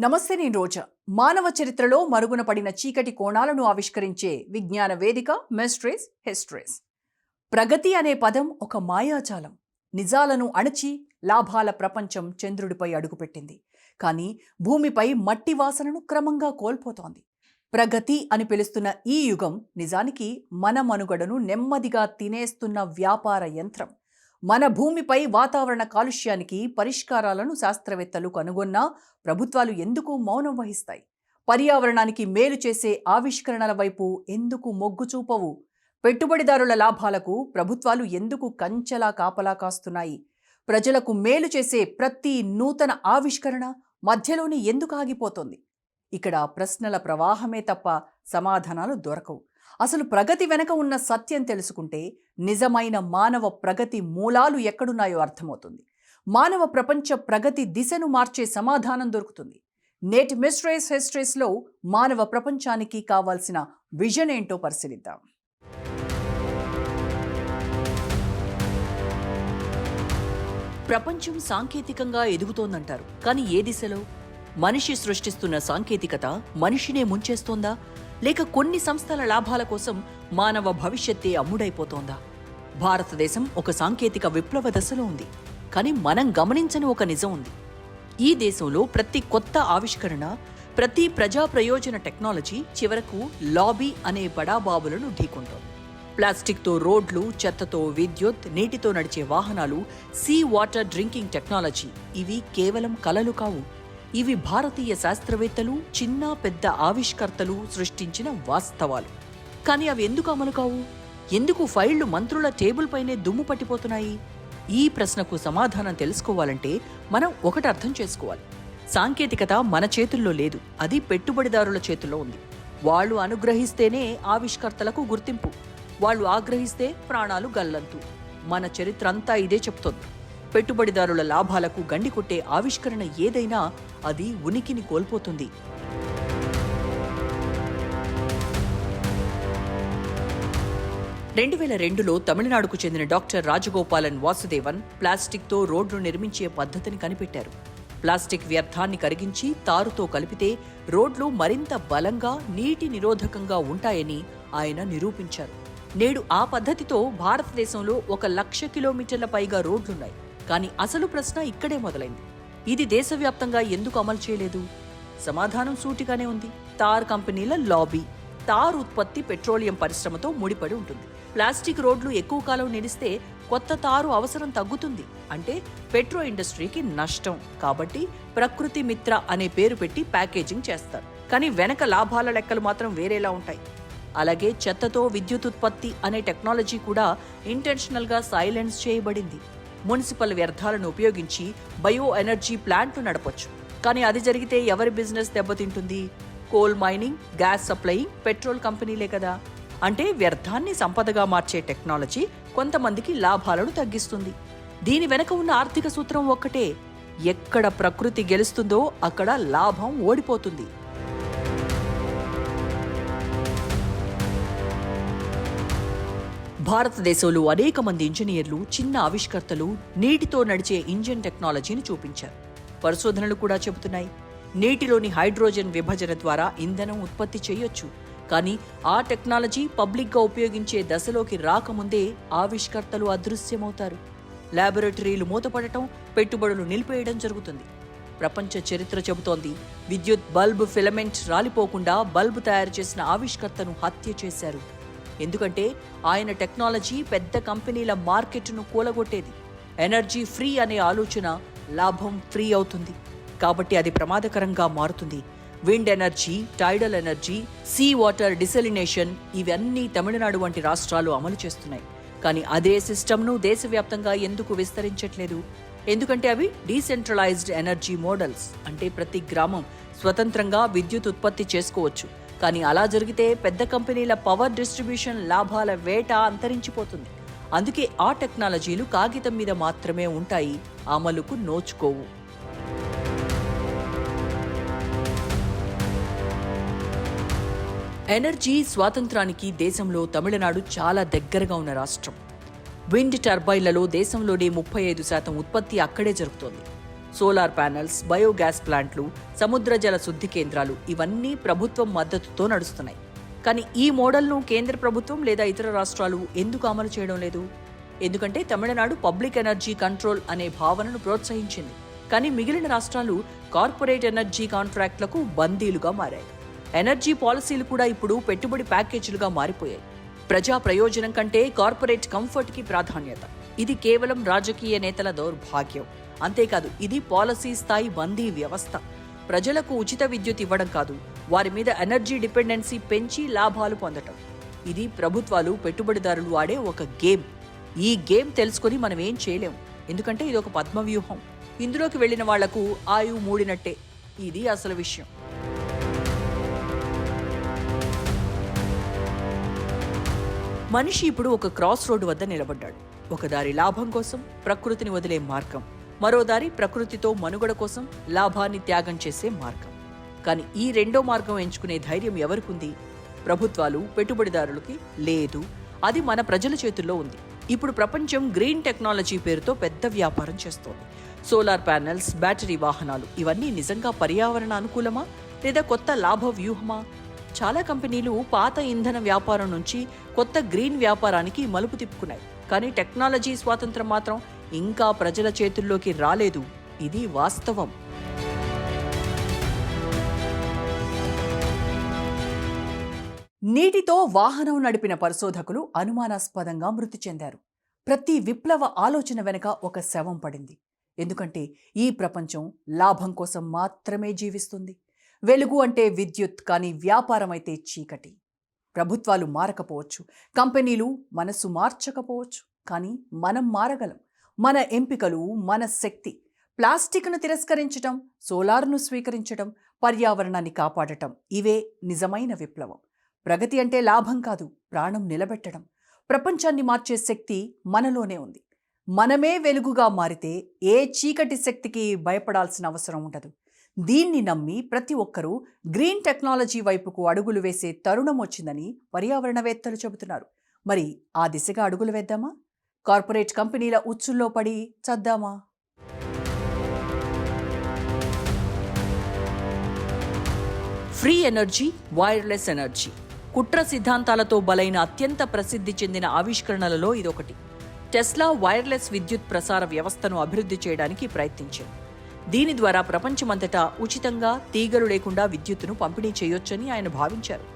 నమస్తే నేను రోజా. మానవ చరిత్రలో మరుగున పడిన చీకటి కోణాలను ఆవిష్కరించే విజ్ఞాన వేదిక మెస్ట్రేస్ హెస్ట్రేస్. ప్రగతి అనే పదం ఒక మాయాజాలం. నిజాలను అణచి లాభాల ప్రపంచం చంద్రుడిపై అడుగుపెట్టింది. కానీ భూమిపై మట్టి వాసనను క్రమంగా కోల్పోతోంది. ప్రగతి అని పిలుస్తున్న ఈ యుగం నిజానికి మన మనుగడను నెమ్మదిగా తినేస్తున్న వ్యాపార యంత్రం. మన భూమిపై వాతావరణ కాలుష్యానికి పరిష్కారాలను శాస్త్రవేత్తలు కనుగొన్నా ప్రభుత్వాలు ఎందుకు మౌనం వహిస్తాయి? పర్యావరణానికి మేలు చేసే ఆవిష్కరణల వైపు ఎందుకు మొగ్గు చూపవు? పెట్టుబడిదారుల లాభాలకు ప్రభుత్వాలు ఎందుకు కంచెలా కాపలా కాస్తున్నాయి? ప్రజలకు మేలు చేసే ప్రతి నూతన ఆవిష్కరణ మధ్యలోనే ఎందుకు ఆగిపోతుంది? ఇక్కడ ప్రశ్నల ప్రవాహమే తప్ప సమాధానాలు దొరకవు. అసలు ప్రగతి వెనక ఉన్న సత్యం తెలుసుకుంటే నిజమైన మానవ ప్రగతి మూలాలు ఎక్కడున్నాయో అర్థమవుతుంది. మానవ ప్రపంచ ప్రగతి దిశను మార్చే సమాధానం దొరుకుతుంది. నేటి మిస్ట్రేస్ హిస్టరీస్లో మానవ ప్రపంచానికి కావాల్సిన విజన్ ఏంటో పరిశీలిద్దాం. ప్రపంచం సాంకేతికంగా ఎదుగుతోందంటారు. కానీ ఏ దిశలో? మనిషి సృష్టిస్తున్న సాంకేతికత మనిషినే ముంచేస్తోందా? లేక కొన్ని సంస్థల లాభాల కోసం మానవ భవిష్యత్తే అమ్ముడైపోతోందా? భారతదేశం ఒక సాంకేతిక విప్లవ దశలో ఉంది. కానీ మనం గమనించని ఒక నిజం ఉంది. ఈ దేశంలో ప్రతి కొత్త ఆవిష్కరణ ప్రతి ప్రజా ప్రయోజన టెక్నాలజీ చివరకు లాబీ అనే బడాబాబులను ఢీకొంటోంది. ప్లాస్టిక్తో రోడ్లు చెత్తతో విద్యుత్ నీటితో నడిచే వాహనాలు సీ వాటర్ డ్రింకింగ్ టెక్నాలజీ ఇవి కేవలం కలలు కావు. ఇవి భారతీయ శాస్త్రవేత్తలు చిన్న పెద్ద ఆవిష్కర్తలు సృష్టించిన వాస్తవాలు. కానీ అవి ఎందుకు అమలు కావు? ఎందుకు ఫైళ్ళు మంత్రుల టేబుల్ పైనే దుమ్ము పట్టిపోతున్నాయి? ఈ ప్రశ్నకు సమాధానం తెలుసుకోవాలంటే మనం ఒకటి అర్థం చేసుకోవాలి. సాంకేతికత మన చేతుల్లో లేదు. అది పెట్టుబడిదారుల చేతుల్లో ఉంది. వాళ్ళు అనుగ్రహిస్తేనే ఆవిష్కర్తలకు గుర్తింపు. వాళ్ళు ఆగ్రహిస్తే ప్రాణాలు గల్లంతు. మన చరిత్ర అంతా ఇదే చెప్తోంది. పెట్టుబడిదారుల లాభాలకు గండి కొట్టే ఆవిష్కరణ ఏదైనా అది ఉనికిని కోల్పోతుంది. రెండు వేల రెండులో తమిళనాడుకు చెందిన డాక్టర్ రాజగోపాలన్ వాసుదేవన్ ప్లాస్టిక్తో రోడ్లు నిర్మించే పద్ధతిని కనిపెట్టారు. ప్లాస్టిక్ వ్యర్థాన్ని కరిగించి తారుతో కలిపితే రోడ్లు మరింత బలంగా నీటి నిరోధకంగా ఉంటాయని ఆయన నిరూపించారు. నేడు ఆ పద్ధతితో భారతదేశంలో ఒక లక్ష కిలోమీటర్ల పైగా రోడ్లున్నాయి. కానీ అసలు ప్రశ్న ఇక్కడే మొదలైంది. ఇది దేశవ్యాప్తంగా ఎందుకు అమలు చేయలేదు? సమాధానం సూటిగానే ఉంది. తార్ కంపెనీల లాబీ తార్ ఉత్పత్తి పెట్రోలియం పరిశ్రమతో ముడిపడి ఉంటుంది. ప్లాస్టిక్ రోడ్లు ఎక్కువ కాలం నిలిస్తే కొత్త తారు అవసరం తగ్గుతుంది. అంటే పెట్రో ఇండస్ట్రీకి నష్టం. కాబట్టి ప్రకృతి మిత్ర అనే పేరు పెట్టి ప్యాకేజింగ్ చేస్తారు. కానీ వెనక లాభాల లెక్కలు మాత్రం వేరేలా ఉంటాయి. అలాగే చెత్తతో విద్యుత్ ఉత్పత్తి అనే టెక్నాలజీ కూడా ఇంటెన్షనల్గా సైలెన్స్ చేయబడింది. మున్సిపల్ వ్యర్థాలను ఉపయోగించి బయో ఎనర్జీ ప్లాంట్లు నడపొచ్చు. కానీ అది జరిగితే ఎవరి బిజినెస్ దెబ్బతింటుంది? Coal mining gas supplying petrol కంపెనీలే కదా. అంటే వ్యర్థాన్ని సంపదగా మార్చే టెక్నాలజీ కొంతమందికి లాభాలను తగ్గిస్తుంది. దీని వెనక ఉన్న ఆర్థిక సూత్రం ఒక్కటే. ఎక్కడ ప్రకృతి గెలుస్తుందో అక్కడ లాభం ఓడిపోతుంది. భారతదేశంలో అనేక మంది ఇంజనీర్లు చిన్న ఆవిష్కర్తలు నీటితో నడిచే ఇంజిన్ టెక్నాలజీని చూపించారు. పరిశోధనలు కూడా చెబుతున్నాయి. నీటిలోని హైడ్రోజన్ విభజన ద్వారా ఇంధనం ఉత్పత్తి చేయొచ్చు. కానీ ఆ టెక్నాలజీ పబ్లిక్గా ఉపయోగించే దశలోకి రాకముందే ఆవిష్కర్తలు అదృశ్యమవుతారు. ల్యాబొరేటరీలు మూతపడటం పెట్టుబడులు నిలిపేయడం జరుగుతుంది. ప్రపంచ చరిత్ర చెబుతోంది విద్యుత్ బల్బ్ ఫిలమెంట్ రాలిపోకుండా బల్బ్ తయారు చేసిన ఆవిష్కర్తను హత్య చేశారు. ఎందుకంటే ఆయన టెక్నాలజీ పెద్ద కంపెనీల మార్కెట్ను కూలగొట్టేది. ఎనర్జీ ఫ్రీ అనే ఆలోచన లాభం ఫ్రీ అవుతుంది. కాబట్టి అది ప్రమాదకరంగా మారుతుంది. Wind energy tidal energy sea water desalination ఇవన్నీ తమిళనాడు వంటి రాష్ట్రాలు అమలు చేస్తున్నాయి. కానీ అదే సిస్టమ్ను దేశవ్యాప్తంగా ఎందుకు విస్తరించట్లేదు? ఎందుకంటే అవి డీసెంట్రలైజ్డ్ ఎనర్జీ మోడల్స్ అంటే ప్రతి గ్రామం స్వతంత్రంగా విద్యుత్ ఉత్పత్తి చేసుకోవచ్చు. కానీ అలా జరిగితే పెద్ద కంపెనీల పవర్ డిస్ట్రిబ్యూషన్ లాభాల వేట అంతరించిపోతుంది. అందుకే ఆ టెక్నాలజీలు కాగితం మీద మాత్రమే ఉంటాయి అమలుకు నోచుకోవు. ఎనర్జీ స్వాతంత్రానికి దేశంలో తమిళనాడు చాలా దగ్గరగా ఉన్న రాష్ట్రం. విండ్ టర్బైన్లలో దేశంలోనే ముప్పై ఐదు శాతం ఉత్పత్తి అక్కడే జరుగుతోంది. సోలార్ ప్యానెల్స్ బయోగ్యాస్ ప్లాంట్లు సముద్ర జల శుద్ధి కేంద్రాలు ఇవన్నీ ప్రభుత్వం మద్దతుతో నడుస్తున్నాయి. కానీ ఈ మోడల్ను కేంద్ర ప్రభుత్వం లేదా ఇతర రాష్ట్రాలు ఎందుకు అమలు చేయడం లేదు? ఎందుకంటే తమిళనాడు పబ్లిక్ ఎనర్జీ కంట్రోల్ అనే భావనను ప్రోత్సహించింది. కానీ మిగిలిన రాష్ట్రాలు కార్పొరేట్ ఎనర్జీ కాంట్రాక్ట్లకు బందీలుగా మారాయి. ఎనర్జీ పాలసీలు కూడా ఇప్పుడు పెట్టుబడి ప్యాకేజీలుగా మారిపోయాయి. ప్రజా ప్రయోజనం కంటే కార్పొరేట్ కంఫర్ట్కి ప్రాధాన్యత. ఇది కేవలం రాజకీయ నేతల దౌర్భాగ్యం. అంతేకాదు ఇది పాలసీ స్థాయి బందీ వ్యవస్థ. ప్రజలకు ఉచిత విద్యుత్ ఇవ్వడం కాదు వారి మీద ఎనర్జీ డిపెండెన్సీ పెంచి లాభాలు పొందటం. ఇది ప్రభుత్వాలు పెట్టుబడిదారులు ఆడే ఒక గేమ్. ఈ గేమ్ తెలుసుకొని మనం ఏం చేయలేం. ఎందుకంటే ఇది ఒక పద్మవ్యూహం. ఇందులోకి వెళ్ళిన వాళ్ళకు ఆయువు మూడినట్టే. ఇది అసలు విషయం. మనిషి ఇప్పుడు ఒక క్రాస్ రోడ్డు వద్ద నిలబడ్డాడు. ఒకదారి లాభం కోసం ప్రకృతిని వదిలే మార్గం. మరో దారి ప్రకృతితో మనుగడ కోసం లాభాన్ని త్యాగం చేసే మార్గం. కానీ ఈ రెండో మార్గం ఎంచుకునే ధైర్యం ఎవరికుంది? ప్రభుత్వాలు పెట్టుబడిదారులకి లేదు. అది మన ప్రజల చేతుల్లో ఉంది. ఇప్పుడు ప్రపంచం గ్రీన్ టెక్నాలజీ పేరుతో పెద్ద వ్యాపారం చేస్తోంది. సోలార్ ప్యానెల్స్ బ్యాటరీ వాహనాలు ఇవన్నీ నిజంగా పర్యావరణ అనుకూలమా? లేదా కొత్త లాభ వ్యూహమా? చాలా కంపెనీలు పాత ఇంధన వ్యాపారం నుంచి కొత్త గ్రీన్ వ్యాపారానికి మలుపు తిప్పుకున్నాయి. కానీ టెక్నాలజీ స్వాతంత్రం మాత్రం ఇంకా ప్రజల చేతుల్లోకి రాలేదు. ఇది వాస్తవం. నీటితో వాహనం నడిపిన పరిశోధకులు అనుమానాస్పదంగా మృతి చెందారు. ప్రతి విప్లవ ఆలోచన వెనుక ఒక శవం పడింది. ఎందుకంటే ఈ ప్రపంచం లాభం కోసం మాత్రమే జీవిస్తుంది. వెలుగు అంటే విద్యుత్ కానీ వ్యాపారం అయితే చీకటి. ప్రభుత్వాలు మారకపోవచ్చు. కంపెనీలు మనసు మార్చకపోవచ్చు. కానీ మనం మారగలం. మన ఎంపికలు మన శక్తి. ప్లాస్టిక్ను తిరస్కరించటం సోలార్ను స్వీకరించటం పర్యావరణాన్ని కాపాడటం ఇవే నిజమైన విప్లవం. ప్రగతి అంటే లాభం కాదు ప్రాణం నిలబెట్టడం. ప్రపంచాన్ని మార్చే శక్తి మనలోనే ఉంది. మనమే వెలుగుగా మారితే ఏ చీకటి శక్తికి భయపడాల్సిన అవసరం ఉండదు. దీన్ని నమ్మి ప్రతి ఒక్కరూ గ్రీన్ టెక్నాలజీ వైపుకు అడుగులు వేసే తరుణం వచ్చిందని పర్యావరణవేత్తలు చెబుతున్నారు. మరి ఆ దిశగా అడుగులు వేద్దామా? కార్పొరేట్ కంపెనీల ఉచ్చుల్లో పడి చద్దామా? Free energy wireless energy. కుట్ర సిద్ధాంతాలతో బలైన అత్యంత ప్రసిద్ధి చెందిన ఆవిష్కరణలలో ఇదొకటి. టెస్లా వైర్లెస్ విద్యుత్ ప్రసార వ్యవస్థను అభివృద్ధి చేయడానికి ప్రయత్నించింది. దీని ద్వారా ప్రపంచమంతటా ఉచితంగా తీగలు లేకుండా విద్యుత్తును పంపిణీ చేయొచ్చని ఆయన భావించారు.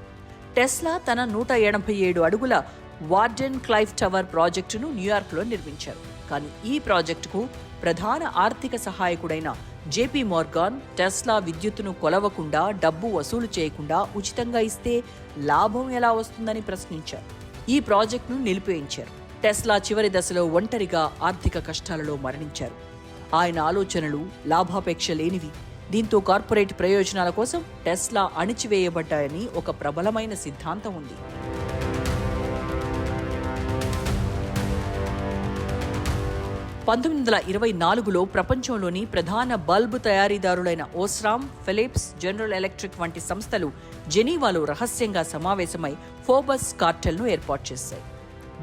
టెస్లా తన నూట ఎనభై ఏడు అడుగుల వార్డెన్ క్లైఫ్ టవర్ ప్రాజెక్టును న్యూయార్క్లో నిర్మించారు. కానీ ఈ ప్రాజెక్టుకు ప్రధాన ఆర్థిక సహాయకుడైన జేపీ మోర్గాన్ టెస్లా విద్యుత్తును కొలవకుండా డబ్బు వసూలు చేయకుండా ఉచితంగా ఇస్తే లాభం ఎలా వస్తుందని ప్రశ్నించారు. ఈ ప్రాజెక్టును నిలిపేయించారు. టెస్లా చివరి దశలో ఒంటరిగా ఆర్థిక కష్టాలలో మరణించారు. ఆయన ఆలోచనలు లాభాపేక్ష లేనివి. దీంతో కార్పొరేట్ ప్రయోజనాల కోసం టెస్లా అణిచివేయబడ్డాయని ఒక ప్రబలమైన సిద్ధాంతం ఉంది. పంతొమ్మిది వందల ఇరవై నాలుగులో ప్రపంచంలోని ప్రధాన బల్బు తయారీదారులైన ఓస్రామ్ ఫిలిప్స్ జనరల్ ఎలక్ట్రిక్ వంటి సంస్థలు జెనీవాలో రహస్యంగా సమావేశమై ఫోబస్ కార్టెల్ను ఏర్పాటు చేశాయి.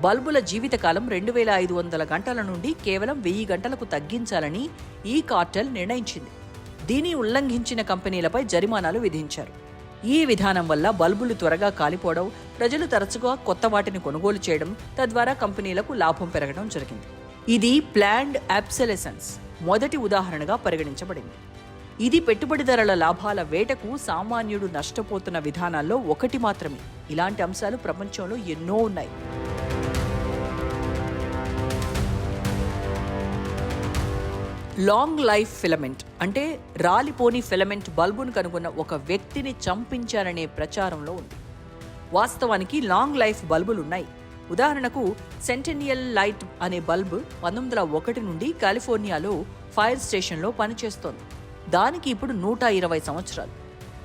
బల్బుల జీవితకాలం రెండు వేల ఐదు వందల గంటల నుండి కేవలం వెయ్యి గంటలకు తగ్గించాలని ఈ కార్టెల్ నిర్ణయించింది. దీని ఉల్లంఘించిన కంపెనీలపై జరిమానాలు విధించారు. ఈ విధానం వల్ల బల్బులు త్వరగా కాలిపోవడం ప్రజలు తరచుగా కొత్త వాటిని కొనుగోలు చేయడం తద్వారా కంపెనీలకు లాభం పెరగడం జరిగింది. ఇది ప్లాండ్ అబ్సెలెసెన్స్. మొదటి ఉదాహరణగా పరిగణించబడింది. ఇది పెట్టుబడిదారుల లాభాల వేటకు సామాన్యుడు నష్టపోతున్న విధానాల్లో ఒకటి మాత్రమే. ఇలాంటి అంశాలు ప్రపంచంలో ఎన్నో ఉన్నాయి. లాంగ్ లైఫ్ ఫిలమెంట్ అంటే రాలిపోని ఫిలమెంట్ బల్బును కనుగొన్న ఒక వ్యక్తిని చంపించారనే ప్రచారంలో ఉంది. వాస్తవానికి లాంగ్ లైఫ్ బల్బులు ఉన్నాయి ఉదాహరణకు సెంటెనియల్ లైట్ అనే బల్బ్ పంతొమ్మిది వందల ఒకటి నుండి కాలిఫోర్నియాలో ఫైర్ స్టేషన్లో పనిచేస్తోంది. దానికి ఇప్పుడు నూట ఇరవై సంవత్సరాలు.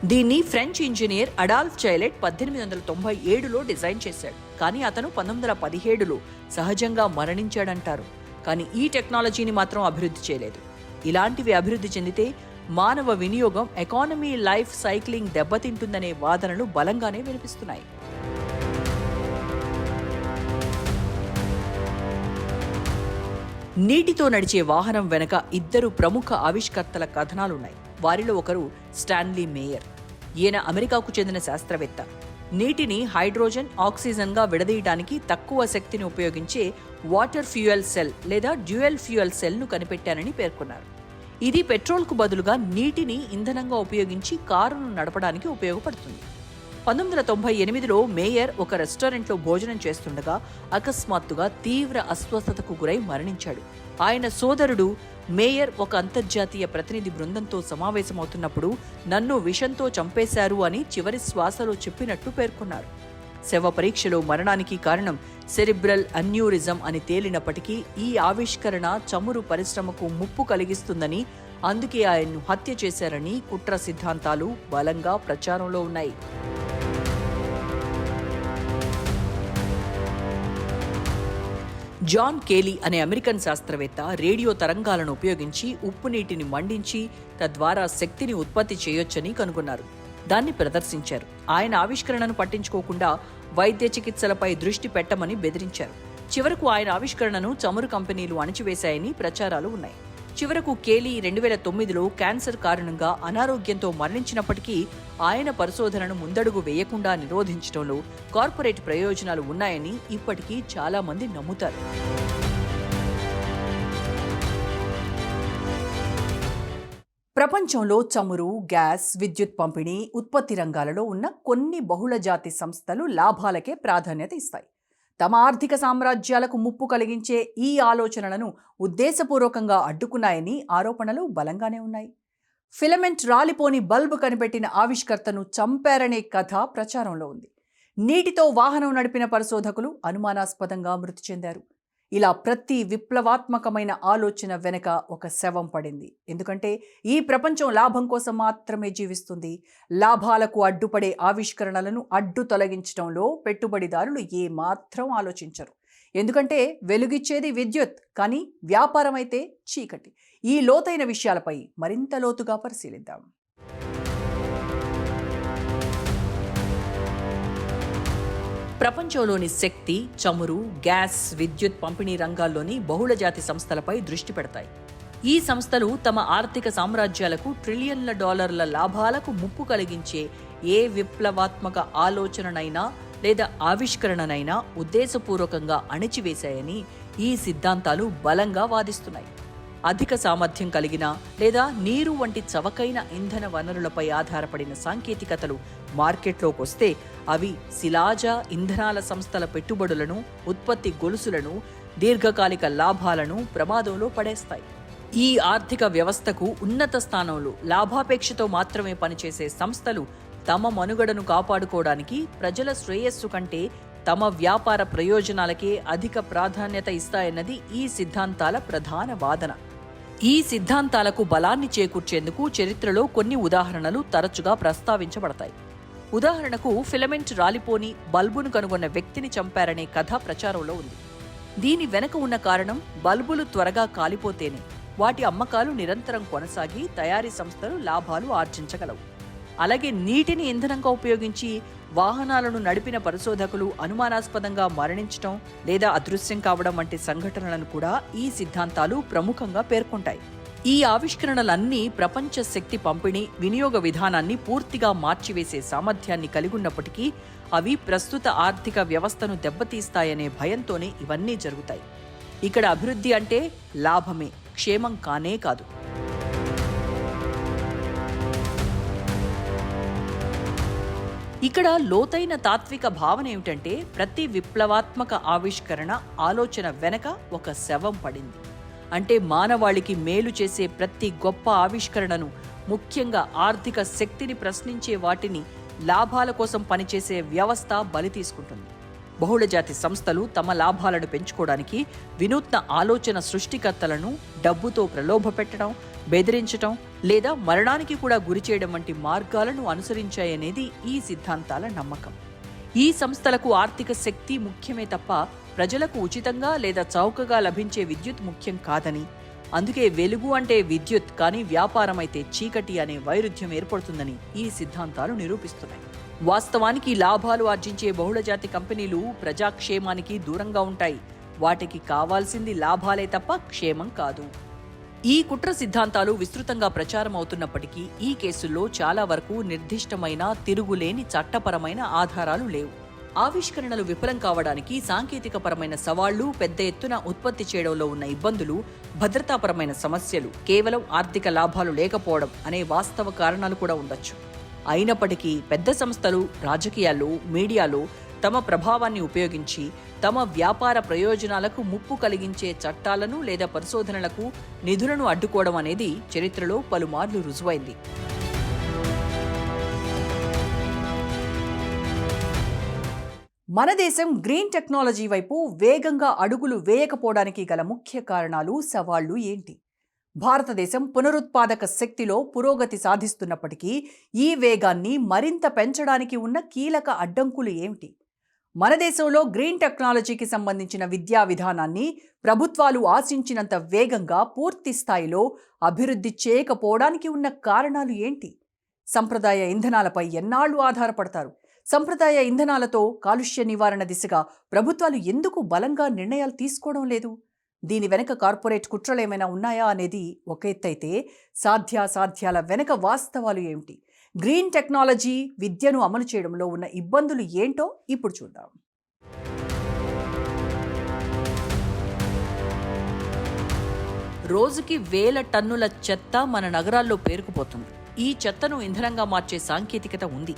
దీన్ని ఫ్రెంచ్ ఇంజనీర్ అడాల్ఫ్ చైలెట్ పద్దెనిమిది వందల తొంభై ఏడులో డిజైన్ చేశాడు. కానీ అతను పంతొమ్మిది వందల పదిహేడులో సహజంగా మరణించాడంటారు. కానీ ఈ టెక్నాలజీని మాత్రం అభివృద్ధి చేయలేదు. ఇలాంటివి అభివృద్ధి చెందితే మానవ వినియోగం ఎకానమీ లైఫ్ సైక్లింగ్ దెబ్బతింటుందనే వాదనలు బలంగానే వినిపిస్తున్నాయి. నీటితో నడిచే వాహనం వెనక ఇద్దరు ప్రముఖ ఆవిష్కర్తల కథనాలున్నాయి. వారిలో ఒకరు స్టాన్లీ మేయర్. ఈయన అమెరికాకు చెందిన శాస్త్రవేత్త. నీటిని హైడ్రోజన్ ఆక్సిజన్గా విడదీయడానికి తక్కువ శక్తిని ఉపయోగించే వాటర్ ఫ్యూయల్ సెల్ లేదా డ్యూయల్ ఫ్యూయల్ సెల్ను కనిపెట్టానని పేర్కొన్నారు. ఇది పెట్రోల్కు బదులుగా నీటిని ఇంధనంగా ఉపయోగించి కారును నడపడానికి ఉపయోగపడుతుంది. పంతొమ్మిది వందల తొంభై ఎనిమిదిలో మేయర్ ఒక రెస్టారెంట్లో భోజనం చేస్తుండగా అకస్మాత్తుగా తీవ్ర అస్వస్థతకు గురై మరణించాడు. ఆయన సోదరుడు మేయర్ ఒక అంతర్జాతీయ ప్రతినిధి బృందంతో సమావేశమవుతున్నప్పుడు నన్ను విషంతో చంపేశారు అని చివరి శ్వాసలో చెప్పినట్టు పేర్కొన్నారు. శవ పరీక్షలో మరణానికి కారణం సెరిబ్రల్ అన్యూరిజం అని తేలినప్పటికీ ఈ ఆవిష్కరణ చమురు పరిశ్రమకు ముప్పు కలిగిస్తుందని అందుకే ఆయన్ను హత్య చేశారని కుట్ర సిద్ధాంతాలు బలంగా ప్రచారంలో ఉన్నాయి. జాన్ కేలీ అనే అమెరికన్ శాస్త్రవేత్త రేడియో తరంగాలను ఉపయోగించి ఉప్పు నీటిని మండించి తద్వారా శక్తిని ఉత్పత్తి చేయొచ్చని కనుగొన్నారు. దాన్ని ప్రదర్శించారు. ఆయన ఆవిష్కరణను పట్టించుకోకుండా వైద్య చికిత్సలపై దృష్టి పెట్టమని బెదిరించారు. చివరకు ఆయన ఆవిష్కరణను చమురు కంపెనీలు అణచివేశాయని ప్రచారాలు ఉన్నాయి. చివరకు కేలీ రెండు వేల తొమ్మిదిలో క్యాన్సర్ కారణంగా అనారోగ్యంతో మరణించినప్పటికీ ఆయన పరిశోధనను ముందడుగు వేయకుండా నిరోధించడంలో కార్పొరేట్ ప్రయోజనాలు ఉన్నాయని ఇప్పటికీ చాలా మంది నమ్ముతారు. ప్రపంచంలో చమురు గ్యాస్ విద్యుత్ పంపిణీ ఉత్పత్తి రంగాలలో ఉన్న కొన్ని బహుళజాతి సంస్థలు లాభాలకే ప్రాధాన్యత ఇస్తాయి. తమ ఆర్థిక సామ్రాజ్యాలకు ముప్పు కలిగించే ఈ ఆలోచనలను ఉద్దేశపూర్వకంగా అడ్డుకున్నాయని ఆరోపణలు బలంగానే ఉన్నాయి. ఫిలమెంట్ రాలిపోని బల్బు కనిపెట్టిన ఆవిష్కర్తను చంపారనే కథ ప్రచారంలో ఉంది. నీటితో వాహనం నడిపిన పరిశోధకులు అనుమానాస్పదంగా మృతి చెందారు. ఇలా ప్రతి విప్లవాత్మకమైన ఆలోచన వెనుక ఒక శవం పడింది. ఎందుకంటే ఈ ప్రపంచం లాభం కోసం మాత్రమే జీవిస్తుంది. లాభాలకు అడ్డుపడే ఆవిష్కరణలను అడ్డు తొలగించడంలో పెట్టుబడిదారులు ఏమాత్రం ఆలోచించరు. ఎందుకంటే వెలుగిచ్చేది విద్యుత్ కానీ వ్యాపారం అయితే చీకటి. ఈ లోతైన విషయాలపై మరింత లోతుగా పరిశీలిద్దాం. ప్రపంచంలోని శక్తి చమురు గ్యాస్ విద్యుత్ పంపిణీ రంగాల్లోని బహుళజాతి సంస్థలపై దృష్టి పెడతాయి. ఈ సంస్థలు తమ ఆర్థిక సామ్రాజ్యాలకు ట్రిలియన్ల డాలర్ల లాభాలకు ముప్పు కలిగించే ఏ విప్లవాత్మక ఆలోచననైనా లేదా ఆవిష్కరణనైనా ఉద్దేశపూర్వకంగా అణిచివేశాయని ఈ సిద్ధాంతాలు బలంగా వాదిస్తున్నాయి. అధిక సామర్థ్యం కలిగిన లేదా నీరు వంటి చవకైన ఇంధన వనరులపై ఆధారపడిన సాంకేతికతలు మార్కెట్లోకి వస్తే అవి శిలాజ ఇంధనాల సంస్థల పెట్టుబడులను ఉత్పత్తి గొలుసులను దీర్ఘకాలిక లాభాలను ప్రమాదంలో పడేస్తాయి. ఈ ఆర్థిక వ్యవస్థకు ఉన్నత స్థానంలో లాభాపేక్షతో మాత్రమే పనిచేసే సంస్థలు తమ మనుగడను కాపాడుకోవడానికి ప్రజల శ్రేయస్సు కంటే తమ వ్యాపార ప్రయోజనాలకే అధిక ప్రాధాన్యత ఇస్తాయన్నది ఈ సిద్ధాంతాల ప్రధాన వాదన. ఈ సిద్ధాంతాలకు బలాన్ని చేకూర్చేందుకు చరిత్రలో కొన్ని ఉదాహరణలు తరచుగా ప్రస్తావించబడతాయి. ఉదాహరణకు ఫిలమెంట్ రాలిపోని బల్బును కనుగొన్న వ్యక్తిని చంపారనే కథ ప్రచారంలో ఉంది. దీని వెనక ఉన్న కారణం బల్బులు త్వరగా కాలిపోతేనే వాటి అమ్మకాలు నిరంతరం కొనసాగి తయారీ సంస్థలు లాభాలు ఆర్జించగలవు. అలాగే నీటిని ఇంధనంగా ఉపయోగించి వాహనాలను నడిపిన పరిశోధకులు అనుమానాస్పదంగా మరణించటం లేదా అదృశ్యం కావడం వంటి సంఘటనలను కూడా ఈ సిద్ధాంతాలు ప్రముఖంగా పేర్కొంటాయి. ఈ ఆవిష్కరణలన్నీ ప్రపంచ శక్తి పంపిణీ వినియోగ విధానాన్ని పూర్తిగా మార్చివేసే సామర్థ్యాన్ని కలిగి ఉన్నప్పటికీ అవి ప్రస్తుత ఆర్థిక వ్యవస్థను దెబ్బతీస్తాయనే భయంతోనే ఇవన్నీ జరుగుతాయి. ఇక్కడ అభివృద్ధి అంటే లాభమే క్షేమం కానే కాదు. ఇక్కడ లోతైన తాత్విక భావన ఏమిటంటే ప్రతి విప్లవాత్మక ఆవిష్కరణ ఆలోచన వెనక ఒక శవం పడింది. అంటే మానవాళికి మేలు చేసే ప్రతి గొప్ప ఆవిష్కరణను ముఖ్యంగా ఆర్థిక శక్తిని ప్రశ్నించే వాటిని లాభాల కోసం పనిచేసే వ్యవస్థ బలి తీసుకుంటుంది. బహుళజాతి సంస్థలు తమ లాభాలను పెంచుకోవడానికి వినూత్న ఆలోచన సృష్టికర్తలను డబ్బుతో ప్రలోభపెట్టడం బెదిరించటం లేదా మరణానికి కూడా గురి చేయడం వంటి మార్గాలను అనుసరించాయనేది ఈ సిద్ధాంతాల నమ్మకం. ఈ సంస్థలకు ఆర్థిక శక్తి ముఖ్యమే తప్ప ప్రజలకు ఉచితంగా లేదా చౌకగా లభించే విద్యుత్ ముఖ్యం కాదని. అందుకే వెలుగు అంటే విద్యుత్ కానీ వ్యాపారం అయితే చీకటి అనే వైరుధ్యం ఏర్పడుతుందని ఈ సిద్ధాంతాలు నిరూపిస్తున్నాయి. వాస్తవానికి లాభాలు ఆర్జించే బహుళజాతి కంపెనీలు ప్రజాక్షేమానికి దూరంగా ఉంటాయి. వాటికి కావాల్సింది లాభాలే తప్ప క్షేమం కాదు. ఈ కుట్ర సిద్ధాంతాలు విస్తృతంగా ప్రచారం అవుతున్నప్పటికీ ఈ కేసుల్లో చాలా వరకు నిర్దిష్టమైన తిరుగులేని చట్టపరమైన ఆధారాలు లేవు. ఆవిష్కరణలు విఫలం కావడానికి సాంకేతికపరమైన సవాళ్ళు పెద్ద ఎత్తున ఉత్పత్తి చేయడంలో ఉన్న ఇబ్బందులు భద్రతాపరమైన సమస్యలు కేవలం ఆర్థిక లాభాలు లేకపోవడం అనే వాస్తవ కారణాలు కూడా ఉండొచ్చు. అయినప్పటికీ పెద్ద సంస్థలు రాజకీయాలు మీడియాలో తమ ప్రభావాన్ని ఉపయోగించి తమ వ్యాపార ప్రయోజనాలకు ముప్పు కలిగించే చట్టాలను లేదా పరిశోధనలకు నిధులను అడ్డుకోవడం అనేది చరిత్రలో పలుమార్లు రుజువైంది. మన దేశం గ్రీన్ టెక్నాలజీ వైపు వేగంగా అడుగులు వేయకపోవడానికి గల ముఖ్య కారణాలు సవాళ్ళు ఏంటి? భారతదేశం పునరుత్పాదక శక్తిలో పురోగతి సాధిస్తున్నప్పటికీ ఈ వేగాన్ని మరింత పెంచడానికి ఉన్న కీలక అడ్డంకులు ఏమిటి? మన దేశంలో గ్రీన్ టెక్నాలజీకి సంబంధించిన విద్యా విధానాన్ని ప్రభుత్వాలు ఆశించినంత వేగంగా పూర్తి స్థాయిలో అభివృద్ధి చేయకపోవడానికి ఉన్న కారణాలు ఏంటి? సంప్రదాయ ఇంధనాలపై ఎన్నాళ్ళు ఆధారపడతారు? సంప్రదాయ ఇంధనాలతో కాలుష్య నివారణ దిశగా ప్రభుత్వాలు ఎందుకు బలంగా నిర్ణయాలు తీసుకోవడం లేదు? దీని వెనక కార్పొరేట్ కుట్రలేమైనా ఉన్నాయా అనేది ఒక ఎత్తైతే సాధ్యాసాధ్యాల వెనక వాస్తవాలు ఏమిటి? గ్రీన్ టెక్నాలజీ విద్యను అమలు చేయడంలో ఉన్న ఇబ్బందులు ఏంటో ఇప్పుడు చూద్దాం. రోజుకి వేల టన్నుల చెత్త మన నగరాల్లో పేరుకుపోతుంది. ఈ చెత్తను ఇంధనంగా మార్చే సాంకేతికత ఉంది.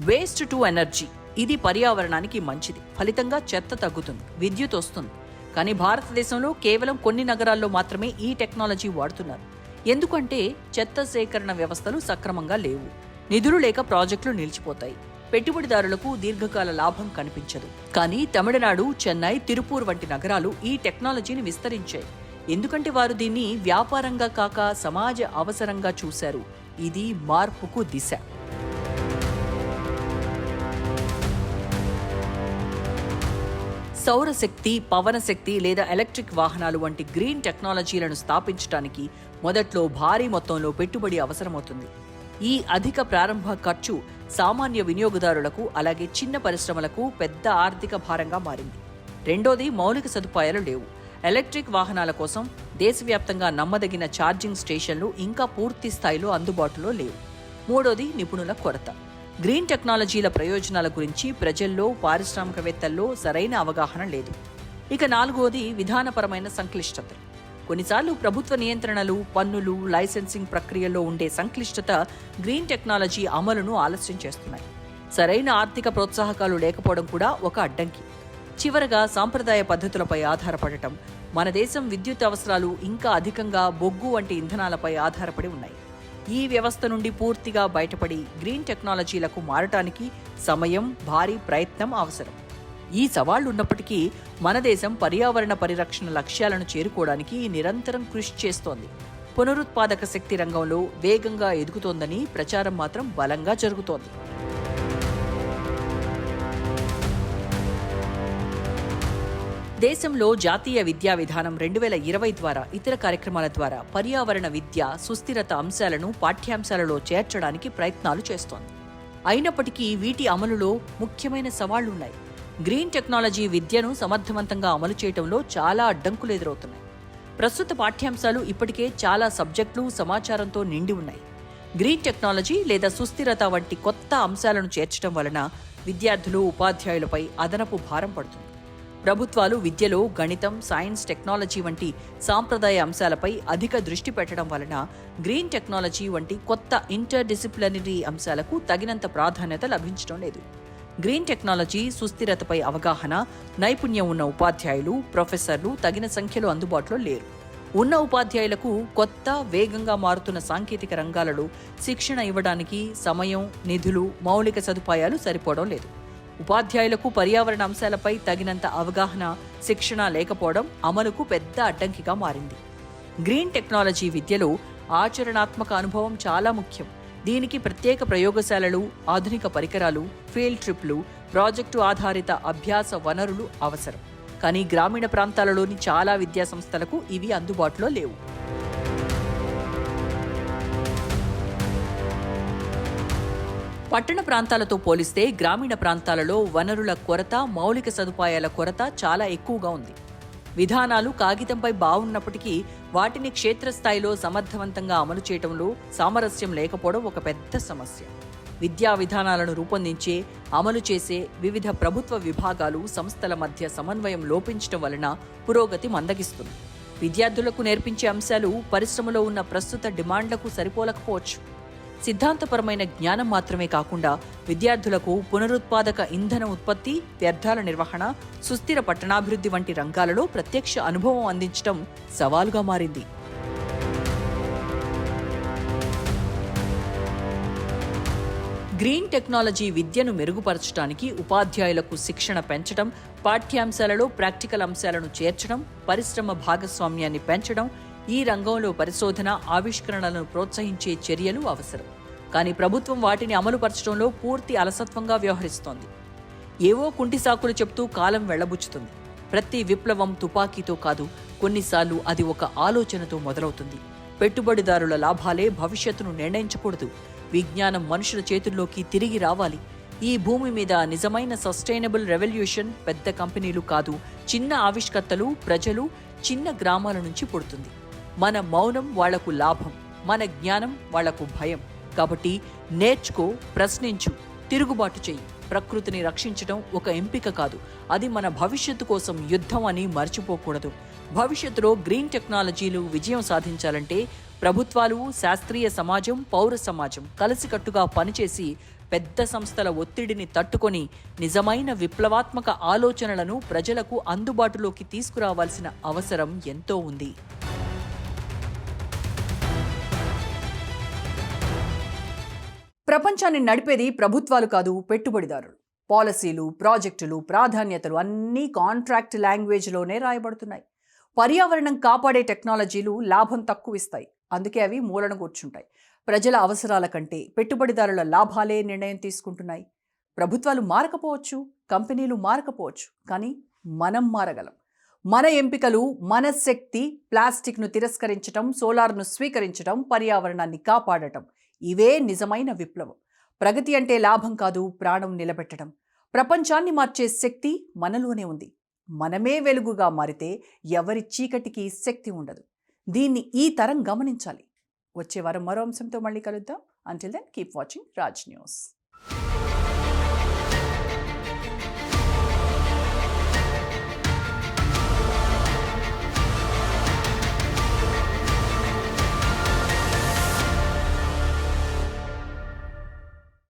Waste to energy. ఇది పర్యావరణానికి మంచిది. ఫలితంగా చెత్త తగ్గుతుంది. విద్యుత్ వస్తుంది. కానీ భారతదేశంలో కేవలం కొన్ని నగరాల్లో మాత్రమే ఈ టెక్నాలజీ వాడుతున్నారు. ఎందుకంటే చెత్త సేకరణ వ్యవస్థలు సక్రమంగా లేవు. నిధులు లేక ప్రాజెక్టులు నిలిచిపోతాయి. పెట్టుబడిదారులకు దీర్ఘకాల లాభం కనిపించదు. కానీ తమిళనాడు చెన్నై తిరుపూర్ వంటి నగరాలు ఈ టెక్నాలజీని విస్తరించాయి. ఎందుకంటే వారు దీన్ని వ్యాపారంగా కాక సమాజ అవసరంగా చూశారు. ఇది మార్పుకు దిశ. సౌరశక్తి పవన శక్తి లేదా ఎలక్ట్రిక్ వాహనాలు వంటి గ్రీన్ టెక్నాలజీలను స్థాపించడానికి మొదట్లో భారీ మొత్తంలో పెట్టుబడి అవసరమవుతుంది. ఈ అధిక ప్రారంభ ఖర్చు సామాన్య వినియోగదారులకు అలాగే చిన్న పరిశ్రమలకు పెద్ద ఆర్థిక భారంగా మారింది. రెండోది మౌలిక సదుపాయాలు లేవు. ఎలక్ట్రిక్ వాహనాల కోసం దేశవ్యాప్తంగా నమ్మదగిన ఛార్జింగ్ స్టేషన్లు ఇంకా పూర్తి స్థాయిలో అందుబాటులో లేవు. మూడోది నిపుణుల కొరత. గ్రీన్ టెక్నాలజీల ప్రయోజనాల గురించి ప్రజల్లో పారిశ్రామికవేత్తల్లో సరైన అవగాహన లేదు. ఇక నాలుగోది విధానపరమైన సంక్లిష్టతలు కొన్నిసార్లు ప్రభుత్వ నియంత్రణలు పన్నులు లైసెన్సింగ్ ప్రక్రియల్లో ఉండే సంక్లిష్టత గ్రీన్ టెక్నాలజీ అమలును ఆలస్యం చేస్తున్నాయి. సరైన ఆర్థిక ప్రోత్సాహకాలు లేకపోవడం కూడా ఒక అడ్డంకి. చివరగా సాంప్రదాయ పద్ధతులపై ఆధారపడటం. మన దేశం విద్యుత్ అవసరాలు ఇంకా అధికంగా బొగ్గు వంటి ఇంధనాలపై ఆధారపడి ఉన్నాయి. ఈ వ్యవస్థ నుండి పూర్తిగా బయటపడి గ్రీన్ టెక్నాలజీలకు మారటానికి సమయం భారీ ప్రయత్నం అవసరం. ఈ సవాళ్ళు ఉన్నప్పటికీ మన దేశం పర్యావరణ పరిరక్షణ లక్ష్యాలను చేరుకోవడానికి నిరంతరం కృషి చేస్తోంది. పునరుత్పాదక శక్తి రంగంలో వేగంగా ఎదుగుతోందని ప్రచారం మాత్రం బలంగా జరుగుతోంది. దేశంలో జాతీయ విద్యా విధానం రెండు వేల ఇరవై ద్వారా ఇతర కార్యక్రమాల ద్వారా పర్యావరణ విద్య సుస్థిరత అంశాలను పాఠ్యాంశాలలో చేర్చడానికి ప్రయత్నాలు చేస్తోంది. అయినప్పటికీ వీటి అమలులో ముఖ్యమైన సవాళ్ళున్నాయి. గ్రీన్ టెక్నాలజీ విద్యను సమర్థవంతంగా అమలు చేయడంలో చాలా అడ్డంకులు ఎదురవుతున్నాయి. ప్రస్తుత పాఠ్యాంశాలు ఇప్పటికే చాలా సబ్జెక్టులు సమాచారంతో నిండి ఉన్నాయి. గ్రీన్ టెక్నాలజీ లేదా సుస్థిరత వంటి కొత్త అంశాలను చేర్చడం వలన విద్యార్థులు ఉపాధ్యాయులపై అదనపు భారం పడుతుంది. ప్రభుత్వాలు విద్యలో గణితం సైన్స్ టెక్నాలజీ వంటి సాంప్రదాయ అంశాలపై అధిక దృష్టి పెట్టడం వలన గ్రీన్ టెక్నాలజీ వంటి కొత్త ఇంటర్ డిసిప్లినరీ అంశాలకు తగినంత ప్రాధాన్యత లభించడం లేదు. గ్రీన్ టెక్నాలజీ సుస్థిరతపై అవగాహన నైపుణ్యం ఉన్న ఉపాధ్యాయులు ప్రొఫెసర్లు తగిన సంఖ్యలో అందుబాటులో లేరు. ఉన్న ఉపాధ్యాయులకు కొత్త వేగంగా మారుతున్న సాంకేతిక రంగాలలో శిక్షణ ఇవ్వడానికి సమయం నిధులు మౌలిక సదుపాయాలు సరిపోవడం లేదు. ఉపాధ్యాయులకు పర్యావరణ అంశాలపై తగినంత అవగాహన శిక్షణ లేకపోవడం అమలుకు పెద్ద అడ్డంకిగా మారింది. గ్రీన్ టెక్నాలజీ విద్యలో ఆచరణాత్మక అనుభవం చాలా ముఖ్యం. దీనికి ప్రత్యేక ప్రయోగశాలలు ఆధునిక పరికరాలు ఫీల్డ్ ట్రిప్లు ప్రాజెక్టు ఆధారిత అభ్యాస వనరులు అవసరం. కానీ గ్రామీణ ప్రాంతాలలోని చాలా విద్యాసంస్థలకు ఇవి అందుబాటులో లేవు. పట్టణ ప్రాంతాలతో పోలిస్తే గ్రామీణ ప్రాంతాలలో వనరుల కొరత మౌలిక సదుపాయాల కొరత చాలా ఎక్కువగా ఉంది. విధానాలు కాగితంపై బాగున్నప్పటికీ వాటిని క్షేత్రస్థాయిలో సమర్థవంతంగా అమలు చేయటంలో సామరస్యం లేకపోవడం ఒక పెద్ద సమస్య. విద్యా విధానాలను రూపొందించే అమలు చేసే వివిధ ప్రభుత్వ విభాగాలు సంస్థల మధ్య సమన్వయం లోపించడం వలన పురోగతి మందగిస్తుంది. విద్యార్థులకు నేర్పించే అంశాలు పరిశ్రమలో ఉన్న ప్రస్తుత డిమాండ్లకు సరిపోలకపోవచ్చు. సిద్ధాంతపరమైన జ్ఞానం మాత్రమే కాకుండా విద్యార్థులకు పునరుత్పాదక ఇంధన ఉత్పత్తి వ్యర్థాల నిర్వహణ సుస్థిర పట్టణాభివృద్ధి వంటి రంగాలలో ప్రత్యక్ష అనుభవం అందించడం సవాలుగా మారింది. గ్రీన్ టెక్నాలజీ విద్యను మెరుగుపరచడానికి ఉపాధ్యాయులకు శిక్షణ పెంచడం పాఠ్యాంశాలలో ప్రాక్టికల్ అంశాలను చేర్చడం పరిశ్రమ భాగస్వామ్యాన్ని పెంచడం ఈ రంగంలో పరిశోధన ఆవిష్కరణలను ప్రోత్సహించే చర్యలు అవసరం. కానీ ప్రభుత్వం వాటిని అమలుపరచడంలో పూర్తి అలసత్వంగా వ్యవహరిస్తోంది. ఏవో కుంటి సాకులు చెప్తూ కాలం వెళ్ళబుచ్చుతుంది. ప్రతి విప్లవం తుపాకీతో కాదు కొన్నిసార్లు అది ఒక ఆలోచనతో మొదలవుతుంది. పెట్టుబడిదారుల లాభాలే భవిష్యత్తును నిర్ణయించకూడదు. విజ్ఞానం మనుషుల చేతుల్లోకి తిరిగి రావాలి. ఈ భూమి మీద నిజమైన సస్టైనబుల్ రెవల్యూషన్ పెద్ద కంపెనీలు కాదు చిన్న ఆవిష్కర్తలు ప్రజలు చిన్న గ్రామాల నుంచి పుడుతుంది. మన మౌనం వాళ్ళకు లాభం మన జ్ఞానం వాళ్ళకు భయం. కాబట్టి నేర్చుకో ప్రశ్నించు తిరుగుబాటు చేయి ప్రకృతిని రక్షించడం ఒక ఎంపిక కాదు. అది మన భవిష్యత్తు కోసం యుద్ధం అని మర్చిపోకూడదు. భవిష్యత్తులో గ్రీన్ టెక్నాలజీలు విజయం సాధించాలంటే ప్రభుత్వాలు శాస్త్రీయ సమాజం పౌర సమాజం కలిసికట్టుగా పనిచేసి పెద్ద సంస్థల ఒత్తిడిని తట్టుకొని నిజమైన విప్లవాత్మక ఆలోచనలను ప్రజలకు అందుబాటులోకి తీసుకురావాల్సిన అవసరం ఎంతో ఉంది. ప్రపంచాన్ని నడిపేది ప్రభుత్వాలు కాదు పెట్టుబడిదారులు. పాలసీలు ప్రాజెక్టులు ప్రాధాన్యతలు అన్నీ కాంట్రాక్ట్ లాంగ్వేజ్లోనే రాయబడుతున్నాయి. పర్యావరణం కాపాడే టెక్నాలజీలు లాభం తక్కువ ఇస్తాయి అందుకే అవి మూలన కూర్చుంటాయి. ప్రజల అవసరాల కంటే పెట్టుబడిదారుల లాభాలే నిర్ణయం తీసుకుంటున్నాయి. ప్రభుత్వాలు మారకపోవచ్చు కంపెనీలు మారకపోవచ్చు కానీ మనం మారగలం. మన ఎంపికలు మన శక్తి ప్లాస్టిక్ను తిరస్కరించటం సోలార్ను స్వీకరించటం పర్యావరణాన్ని కాపాడటం ఇవే నిజమైన విప్లవం. ప్రగతి అంటే లాభం కాదు ప్రాణం నిలబెట్టడం. ప్రపంచాన్ని మార్చే శక్తి మనలోనే ఉంది. మనమే వెలుగుగా మారితే ఎవరి చీకటికి శక్తి ఉండదు. దీన్ని ఈ తరం గమనించాలి. వచ్చే వారం మరో అంశంతో మళ్ళీ కలుద్దాం. Until then keep watching Raj news